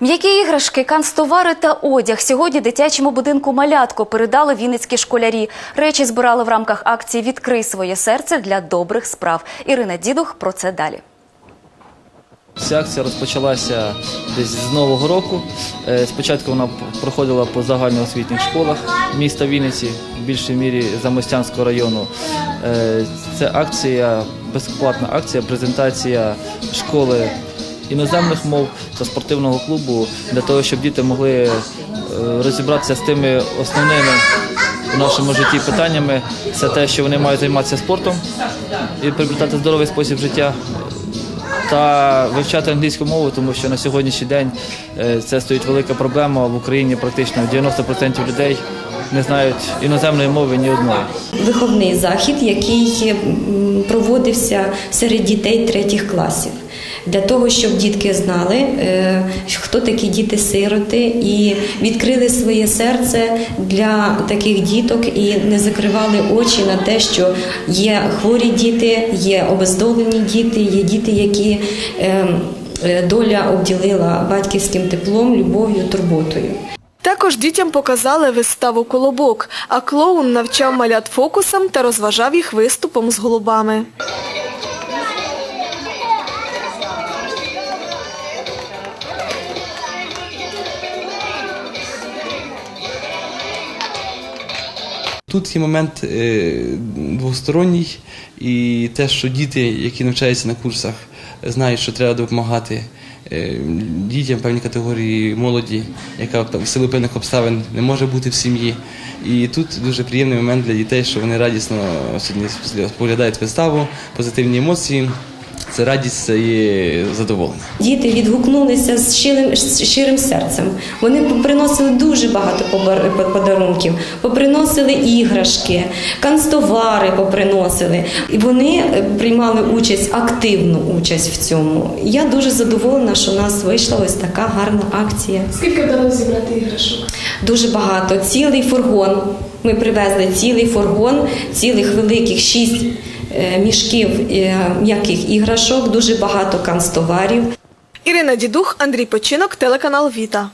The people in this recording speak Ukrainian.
М'які іграшки, канцтовари та одяг сьогодні дитячому будинку Малятко передали вінницькі школярі. Речі збирали в рамках акції Відкрий своє серце для добрих справ. Ірина Дідух про це далі. Ця акція розпочалася десь з нового року. Е, Спочатку вона проходила по загальноосвітніх школах міста Вінниці, в більшій мірі Замостянського району. Е, Це акція, безплатна акція, презентація школи іноземних мов та спортивного клубу для того, щоб діти могли е, розібратися з тими основними в нашому житті питаннями. Це те, що вони мають займатися спортом і приобретати здоровий спосіб життя та вивчати англійську мову, тому що на сьогоднішній день е, це стоїть велика проблема в Україні. Практично 90% людей не знають іноземної мови ні одної. Виховний захід, який проводився серед дітей третіх класів. Для того, щоб дітки знали, е, хто такі діти-сироти, і відкрили своє серце для таких діток і не закривали очі на те, що є хворі діти, є обездолені діти, є діти, які е, е, доля обділила батьківським теплом, любов'ю, турботою. Також дітям показали виставу «Колобок», а клоун навчав малят фокусам та розважав їх виступом з голубами. Тут є момент е, двосторонній, і те, що діти, які навчаються на курсах, знають, що треба допомагати дітям певні категорії молоді, яка в силу певних обставин не може бути в сім'ї. І тут дуже приємний момент для дітей, що вони радісно сьогодні споглядають виставу, позитивні емоції. Це радість, це є задоволення. Діти відгукнулися з щирим, з щирим серцем. Вони приносили дуже багато побар- подарунків, поприносили іграшки, канцтовари поприносили. І вони е, приймали участь, активну участь в цьому. Я дуже задоволена, що у нас вийшла ось така гарна акція. Скільки вдалося зібрати іграшок? Дуже багато. Цілий фургон. Ми привезли цілий фургон, цілих великих шість мішків е, м'яких іграшок, дуже багато канцтоварів. Ірина Дідух, Андрій Починок, телеканал Віта.